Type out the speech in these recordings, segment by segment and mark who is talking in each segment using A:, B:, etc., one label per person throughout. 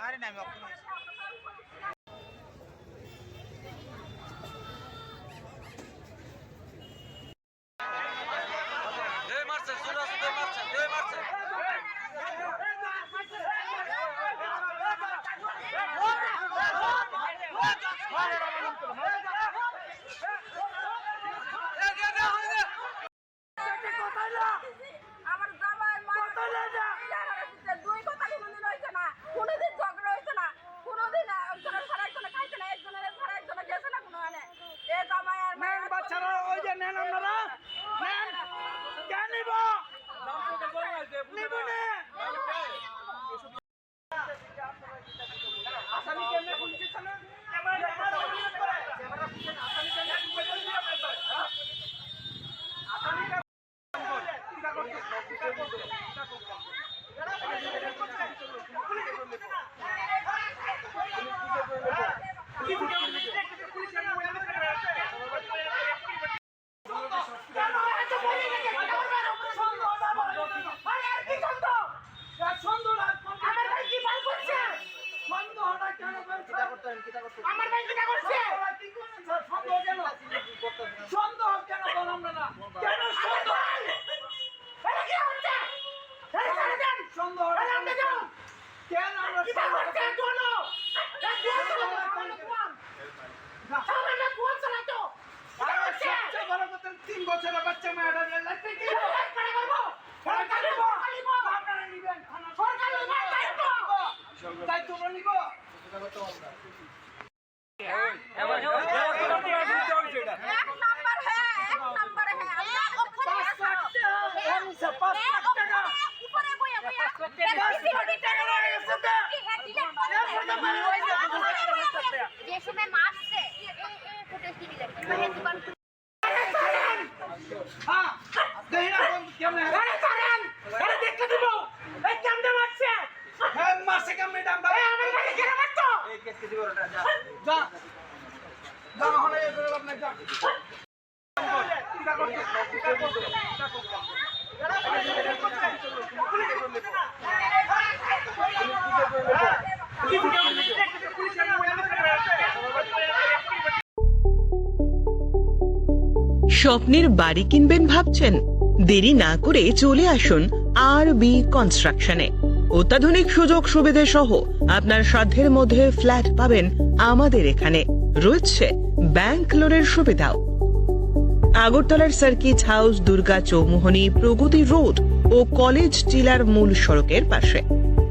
A: আরে না আমি
B: কেন
C: সন্দেহ এটা কি হচ্ছে? এটা ছেড়ে দেন। সন্দেহ এটা আপনি যাও কেন আমরা কোন কোন তিন বছরের বাচ্চা মেয়েটা নিয়ে কি? করে করব সরকার নিব। আপনারা নিবেন। সরকার নিব দায়িত্ব। দায়িত্ব নিব। কেমনে ডাম দাও। যা। যা, নাই, যা। টিকা করতে, টিকা করতে, টিকা করতে।
D: স্বপ্নের বাড়ি কিনবেন ভাবছেন? দেরি না করে চলে আসুন আর বি কনস্ট্রাকশনে অত্যাধুনিক সুযোগ সুবিধে সহ আপনার সাধ্যের মধ্যে ফ্ল্যাট পাবেন আমাদের এখানে। রয়েছে ব্যাংক লোনের সুবিধাও। আগরতলার circuit house, Durga Chowmuhani, Pragati road ও কলেজ টিলার মূল সড়কের পাশে।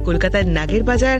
D: কলকাতার নাগের বাজার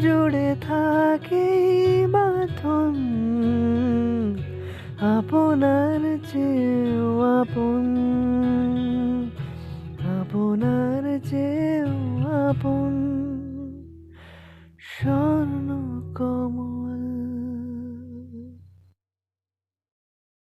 E: জুড়ে থাকে মাথন। আপনার চেয়েও আপন। আপনার চেয়েও আপন। স্বর্ণ